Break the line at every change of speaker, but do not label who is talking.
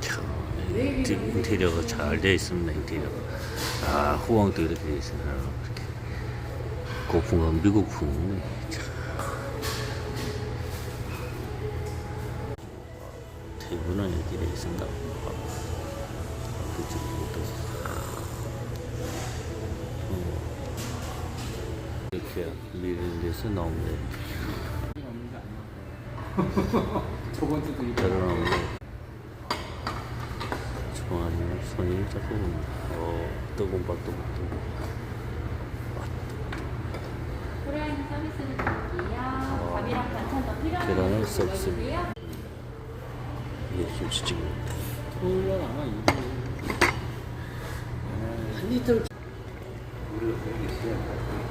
참, 인테- 인테리어가 잘 되어 있습니다. 인테리어가. 아 후왕도 이렇게 되어 있습니다. 이렇게 고풍은 미국풍. 참. 대부는 이렇게 되어 있습니다. 어. 이렇게 미래에서 나온 거
저번 주도 이거
거 좋아하는 손이 자꾸 어 뜨거운 밥
서비스를 드릴게요. 밥이랑 반찬 더 필요하면
계란을. 썩습니다. 이게 김치찌개
한 리터 우리가 그런 게 있어요.